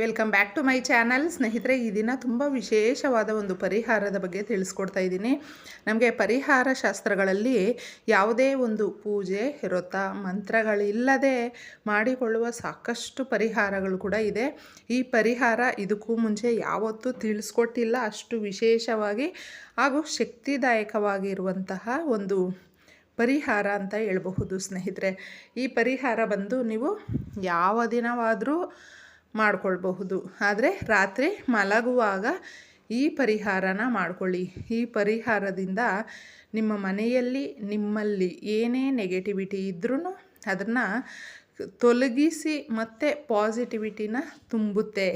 Welcome back to my channel ಸ್ನೇಹಿತರೆ, ಈ ದಿನ ತುಂಬ ವಿಶೇಷವಾದ ಒಂದು ಪರಿಹಾರದ ಬಗ್ಗೆ ತಿಳಿಸ್ಕೊಡ್ತಾ ಇದ್ದೀನಿ. ನಮಗೆ ಪರಿಹಾರ ಶಾಸ್ತ್ರಗಳಲ್ಲಿ ಯಾವುದೇ ಒಂದು ಪೂಜೆ, ವ್ರತ, ಮಂತ್ರಗಳಿಲ್ಲದೆ ಮಾಡಿಕೊಳ್ಳುವ ಸಾಕಷ್ಟು ಪರಿಹಾರಗಳು ಕೂಡ ಇದೆ. ಈ ಪರಿಹಾರ ಇದಕ್ಕೂ ಮುಂಚೆ ಯಾವತ್ತೂ ತಿಳಿಸ್ಕೊಟ್ಟಿಲ್ಲ. ಅಷ್ಟು ವಿಶೇಷವಾಗಿ ಹಾಗೂ ಶಕ್ತಿದಾಯಕವಾಗಿರುವಂತಹ ಒಂದು ಪರಿಹಾರ ಅಂತ ಹೇಳಬಹುದು ಸ್ನೇಹಿತರೆ. ಈ ಪರಿಹಾರ ಬಂದು ನೀವು ಯಾವ ದಿನವಾದರೂ ಮಾಡ್ಕೊಳ್ಬಹುದು. ಆದರೆ ರಾತ್ರಿ ಮಲಗುವಾಗ ಈ ಪರಿಹಾರನ ಮಾಡ್ಕೊಳ್ಳಿ. ಈ ಪರಿಹಾರದಿಂದ ನಿಮ್ಮ ಮನೆಯಲ್ಲಿ ನಿಮ್ಮಲ್ಲಿ ಏನೇ ನೆಗೆಟಿವಿಟಿ ಇದ್ರೂ ಅದನ್ನು ತೊಲಗಿಸಿ ಮತ್ತೆ ಪಾಸಿಟಿವಿಟಿನ ತುಂಬುತ್ತೆ.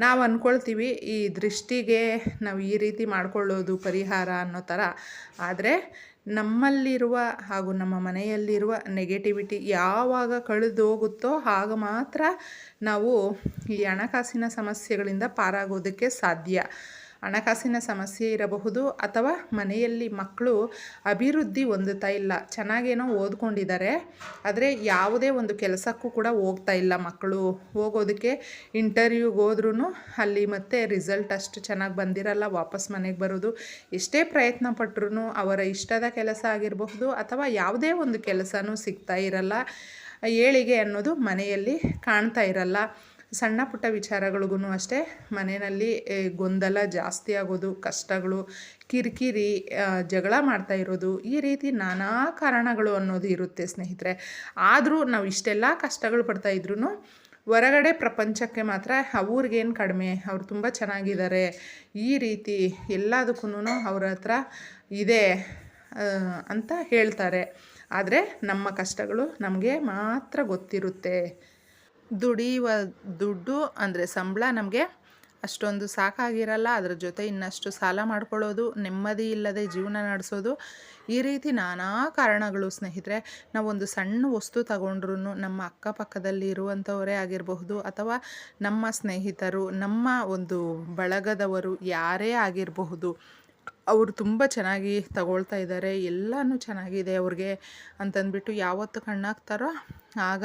ನಾವು ಅಂದ್ಕೊಳ್ತೀವಿ ಈ ದೃಷ್ಟಿಗೆ ನಾವು ಈ ರೀತಿ ಮಾಡಿಕೊಳ್ಳೋದು ಪರಿಹಾರ ಅನ್ನೋ ಥರ ಆದರೆ ನಮ್ಮಲ್ಲಿರುವ ಹಾಗೂ ನಮ್ಮ ಮನೆಯಲ್ಲಿರುವ ನೆಗೆಟಿವಿಟಿ ಯಾವಾಗ ಕಳೆದು ಹೋಗುತ್ತೋ ಆಗ ಮಾತ್ರ ನಾವು ಈ ಹಣಕಾಸಿನ ಸಮಸ್ಯೆಗಳಿಂದ ಪಾರಾಗೋದಕ್ಕೆ ಸಾಧ್ಯ. ಹಣಕಾಸಿನ ಸಮಸ್ಯೆ ಇರಬಹುದು ಅಥವಾ ಮನೆಯಲ್ಲಿ ಮಕ್ಕಳು ಅಭಿವೃದ್ಧಿ ಹೊಂದುತ್ತಾ ಇಲ್ಲ, ಚೆನ್ನಾಗೇನೋ ಓದ್ಕೊಂಡಿದ್ದಾರೆ, ಆದರೆ ಯಾವುದೇ ಒಂದು ಕೆಲಸಕ್ಕೂ ಕೂಡ ಹೋಗ್ತಾ ಇಲ್ಲ ಮಕ್ಕಳು. ಹೋಗೋದಕ್ಕೆ ಇಂಟರ್ವ್ಯೂಗೆ ಹೋದ್ರೂ ಅಲ್ಲಿ ಮತ್ತೆ ರಿಸಲ್ಟ್ ಅಷ್ಟು ಚೆನ್ನಾಗಿ ಬಂದಿರಲ್ಲ, ವಾಪಸ್ ಮನೆಗೆ ಬರೋದು. ಎಷ್ಟೇ ಪ್ರಯತ್ನ ಪಟ್ಟರು ಅವರ ಇಷ್ಟದ ಕೆಲಸ ಆಗಿರಬಹುದು ಅಥವಾ ಯಾವುದೇ ಒಂದು ಕೆಲಸನೂ ಸಿಗ್ತಾ ಇರಲ್ಲ. ಏಳಿಗೆ ಅನ್ನೋದು ಮನೆಯಲ್ಲಿ ಕಾಣ್ತಾ ಇರಲ್ಲ. ಸಣ್ಣ ಪುಟ್ಟ ವಿಚಾರಗಳಿಗೂ ಅಷ್ಟೇ, ಮನೆಯಲ್ಲಿ ಗೊಂದಲ ಜಾಸ್ತಿ ಆಗೋದು, ಕಷ್ಟಗಳು, ಕಿರಿಕಿರಿ ಜಗಳ ಮಾಡ್ತಾ ಇರೋದು, ಈ ರೀತಿ ನಾನಾ ಕಾರಣಗಳು ಅನ್ನೋದು ಇರುತ್ತೆ ಸ್ನೇಹಿತರೆ. ಆದರೂ ನಾವು ಇಷ್ಟೆಲ್ಲ ಕಷ್ಟಗಳು ಪಡ್ತಾ ಇದ್ರೂ ಹೊರಗಡೆ ಪ್ರಪಂಚಕ್ಕೆ ಮಾತ್ರ ಅವ್ರಿಗೇನು ಕಡಿಮೆ, ಅವ್ರು ತುಂಬ ಚೆನ್ನಾಗಿದ್ದಾರೆ, ಈ ರೀತಿ ಎಲ್ಲದಕ್ಕೂ ಅವ್ರ ಹತ್ರ ಇದೆ ಅಂತ ಹೇಳ್ತಾರೆ. ಆದರೆ ನಮ್ಮ ಕಷ್ಟಗಳು ನಮಗೆ ಮಾತ್ರ ಗೊತ್ತಿರುತ್ತೆ. ದುಡಿಯುವ ದುಡ್ಡು ಅಂದರೆ ಸಂಬಳ ನಮಗೆ ಅಷ್ಟೊಂದು ಸಾಕಾಗಿರಲ್ಲ. ಅದರ ಜೊತೆ ಇನ್ನಷ್ಟು ಸಾಲ ಮಾಡ್ಕೊಳ್ಳೋದು, ನೆಮ್ಮದಿ ಇಲ್ಲದೆ ಜೀವನ ನಡೆಸೋದು. ಈ ರೀತಿ ನಾನಾ ಕಾರಣಗಳು ಸ್ನೇಹಿತರೆ, ನಾವೊಂದು ಸಣ್ಣ ವಸ್ತು ತಗೊಂಡ್ರೂ ನಮ್ಮ ಅಕ್ಕಪಕ್ಕದಲ್ಲಿ ಇರುವಂಥವರೇ ಆಗಿರಬಹುದು ಅಥವಾ ನಮ್ಮ ಸ್ನೇಹಿತರು, ನಮ್ಮ ಒಂದು ಬಳಗದವರು ಯಾರೇ ಆಗಿರಬಹುದು. ಅವರು ತುಂಬ ಚೆನ್ನಾಗಿ ತಗೊಳ್ತಾ ಇದ್ದಾರೆ ಎಲ್ಲನೂ ಚೆನ್ನಾಗಿದೆ ಅವ್ರಿಗೆ ಅಂತಂದ್ಬಿಟ್ಟು ಯಾವತ್ತು ಕಣ್ಣಾಗ್ತಾರೋ ಆಗ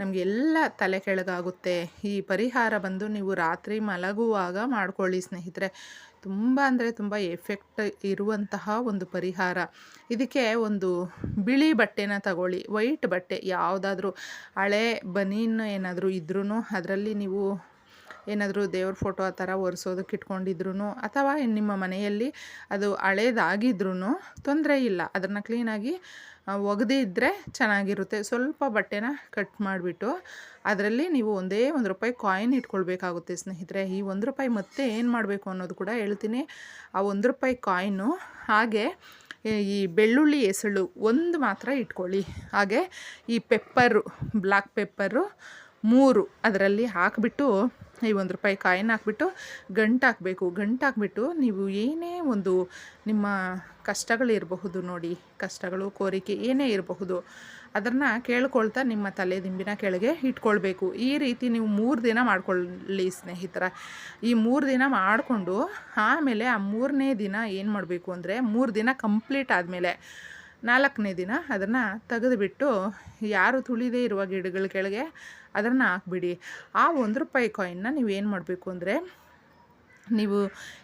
ನಮಗೆಲ್ಲ ತಲೆ ಕೆಳಗಾಗುತ್ತೆ. ಈ ಪರಿಹಾರ ಬಂದು ನೀವು ರಾತ್ರಿ ಮಲಗುವಾಗ ಮಾಡ್ಕೊಳ್ಳಿ ಸ್ನೇಹಿತರೆ. ತುಂಬ ಅಂದರೆ ತುಂಬ ಎಫೆಕ್ಟ್ ಇರುವಂತಹ ಒಂದು ಪರಿಹಾರ. ಇದಕ್ಕೆ ಒಂದು ಬಿಳಿ ಬಟ್ಟೆನ ತಗೊಳ್ಳಿ, ವೈಟ್ ಬಟ್ಟೆ ಯಾವುದಾದ್ರೂ ಹಳೆ ಬನೀನ್ ಏನಾದರೂ ಇದ್ರೂ ಅದರಲ್ಲಿ ನೀವು ಏನಾದರೂ ದೇವ್ರ ಫೋಟೋ ಆ ಥರ ಒರೆಸೋದಕ್ಕೆ ಇಟ್ಕೊಂಡಿದ್ರು ಅಥವಾ ನಿಮ್ಮ ಮನೆಯಲ್ಲಿ ಅದು ಹಳೇದಾಗಿದ್ರೂ ತೊಂದರೆ ಇಲ್ಲ. ಅದನ್ನು ಕ್ಲೀನಾಗಿ ಒಗೆದೇ ಇದ್ದರೆ ಚೆನ್ನಾಗಿರುತ್ತೆ. ಸ್ವಲ್ಪ ಬಟ್ಟೆನ ಕಟ್ ಮಾಡಿಬಿಟ್ಟು ಅದರಲ್ಲಿ ನೀವು ಒಂದೇ ಒಂದು ರೂಪಾಯಿ ಕಾಯಿನ್ ಇಟ್ಕೊಳ್ಬೇಕಾಗುತ್ತೆ ಸ್ನೇಹಿತರೆ. ಈ ಒಂದು ರೂಪಾಯಿ ಮತ್ತೆ ಏನು ಮಾಡಬೇಕು ಅನ್ನೋದು ಕೂಡ ಹೇಳ್ತೀನಿ. ಆ ಒಂದು ರೂಪಾಯಿ ಕಾಯಿನು ಹಾಗೆ, ಈ ಬೆಳ್ಳುಳ್ಳಿ ಎಸಳು ಒಂದು ಮಾತ್ರ ಇಟ್ಕೊಳ್ಳಿ. ಹಾಗೆ ಈ ಪೆಪ್ಪರು ಬ್ಲ್ಯಾಕ್ ಪೆಪ್ಪರು ಮೂರು ಅದರಲ್ಲಿ ಹಾಕಿಬಿಟ್ಟು ಈ ಒಂದು ರೂಪಾಯಿ ಕಾಯಿನ್ ಹಾಕ್ಬಿಟ್ಟು ಗಂಟು ಹಾಕಬೇಕು. ಗಂಟು ಹಾಕ್ಬಿಟ್ಟು ನೀವು ಏನೇ ಒಂದು ನಿಮ್ಮ ಕಷ್ಟಗಳಿರಬಹುದು ನೋಡಿ, ಕಷ್ಟಗಳು, ಕೋರಿಕೆ ಏನೇ ಇರಬಹುದು, ಅದನ್ನು ಕೇಳ್ಕೊಳ್ತಾ ನಿಮ್ಮ ತಲೆ ದಿಂಬಿನ ಕೆಳಗೆ ಇಟ್ಕೊಳ್ಬೇಕು. ಈ ರೀತಿ ನೀವು ಮೂರು ದಿನ ಮಾಡ್ಕೊಳ್ಳಿ ಸ್ನೇಹಿತರ. ಈ ಮೂರು ದಿನ ಮಾಡಿಕೊಂಡು ಆಮೇಲೆ ಆ ಮೂರನೇ ದಿನ ಏನು ಮಾಡಬೇಕು ಅಂದರೆ ಮೂರು ದಿನ ಕಂಪ್ಲೀಟ್ ಆದಮೇಲೆ ನಾಲ್ಕನೇ ದಿನ ಅದನ್ನು ತೆಗೆದುಬಿಟ್ಟು ಯಾರು ತುಳಿದೇ ಇರುವ ಗಿಡಗಳ ಕೆಳಗೆ ಅದನ್ನು ಹಾಕ್ಬಿಡಿ. ಆ ಒಂದು ರೂಪಾಯಿ ಕಾಯಿನ್ನ ನೀವೇನು ಮಾಡಬೇಕು ಅಂದರೆ ನೀವು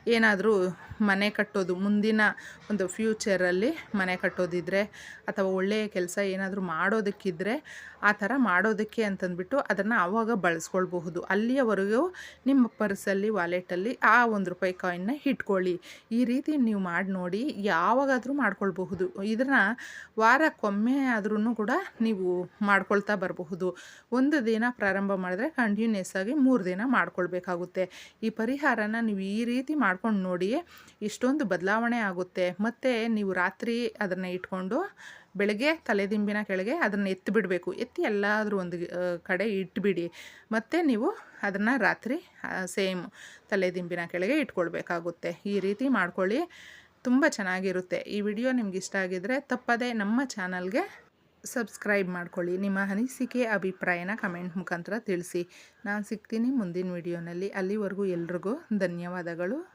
ಏನಾದರೂ ಮನೆ ಕಟ್ಟೋದು, ಮುಂದಿನ ಒಂದು ಫ್ಯೂಚರಲ್ಲಿ ಮನೆ ಕಟ್ಟೋದಿದ್ರೆ ಅಥವಾ ಒಳ್ಳೆಯ ಕೆಲಸ ಏನಾದರೂ ಮಾಡೋದಕ್ಕಿದ್ದರೆ ಆ ಥರ ಮಾಡೋದಕ್ಕೆ ಅಂತಂದ್ಬಿಟ್ಟು ಅದನ್ನು ಆವಾಗ ಬಳಸ್ಕೊಳ್ಬಹುದು. ಅಲ್ಲಿಯವರೆಗೂ ನಿಮ್ಮ ಪರ್ಸಲ್ಲಿ ವಾಲೆಟಲ್ಲಿ ಆ ಒಂದು ರೂಪಾಯಿ ಕಾಯಿನ್ನ ಇಟ್ಕೊಳ್ಳಿ. ಈ ರೀತಿ ನೀವು ಮಾಡಿ ನೋಡಿ ಯಾವಾಗಾದರೂ ಮಾಡ್ಕೊಳ್ಬಹುದು. ಇದನ್ನು ವಾರಕ್ಕೊಮ್ಮೆ ಆದ್ರೂ ಕೂಡ ನೀವು ಮಾಡ್ಕೊಳ್ತಾ ಬರಬಹುದು. ಒಂದು ದಿನ ಪ್ರಾರಂಭ ಮಾಡಿದ್ರೆ ಕಂಟಿನ್ಯೂಸ್ ಆಗಿ ಮೂರು ದಿನ ಮಾಡ್ಕೊಳ್ಬೇಕಾಗುತ್ತೆ. ಈ ಪರಿಹಾರನ ನೀವು ಈ ರೀತಿ ಮಾಡ್ಕೊಂಡು ನೋಡಿ ಇಷ್ಟೊಂದು ಬದಲಾವಣೆ ಆಗುತ್ತೆ. ಮತ್ತು ನೀವು ರಾತ್ರಿ ಅದನ್ನು ಇಟ್ಕೊಂಡು ಬೆಳಗ್ಗೆ ತಲೆದಿಂಬಿನ ಕೆಳಗೆ ಅದನ್ನು ಎತ್ತಿ ಬಿಡಬೇಕು ಎತ್ತಿ ಎಲ್ಲಾದರೂ ಒಂದು ಕಡೆ ಇಟ್ಬಿಡಿ. ಮತ್ತು ನೀವು ಅದನ್ನು ರಾತ್ರಿ ಸೇಮ್ ತಲೆದಿಂಬಿನ ಕೆಳಗೆ ಇಟ್ಕೊಳ್ಬೇಕಾಗುತ್ತೆ. ಈ ರೀತಿ ಮಾಡ್ಕೊಳ್ಳಿ. ತುಂಬ ಚೆನ್ನಾಗಿರುತ್ತೆ. ಈ ವಿಡಿಯೋ ನಿಮ್ಗೆ ಇಷ್ಟ ಆಗಿದರೆ ತಪ್ಪದೇ ನಮ್ಮ ಚಾನಲ್ಗೆ ಸಬ್ಸ್ಕ್ರೈಬ್ ಮಾಡ್ಕೊಳ್ಳಿ. ನಿಮ್ಮ ಅನಿಸಿಕೆ, ಅಭಿಪ್ರಾಯನ ಕಮೆಂಟ್ ಮುಖಾಂತರ ತಿಳಿಸಿ. ನಾನು ಸಿಗ್ತೀನಿ ಮುಂದಿನ ವಿಡಿಯೋನಲ್ಲಿ. ಅಲ್ಲಿವರೆಗೂ ಎಲ್ರಿಗೂ ಧನ್ಯವಾದಗಳು.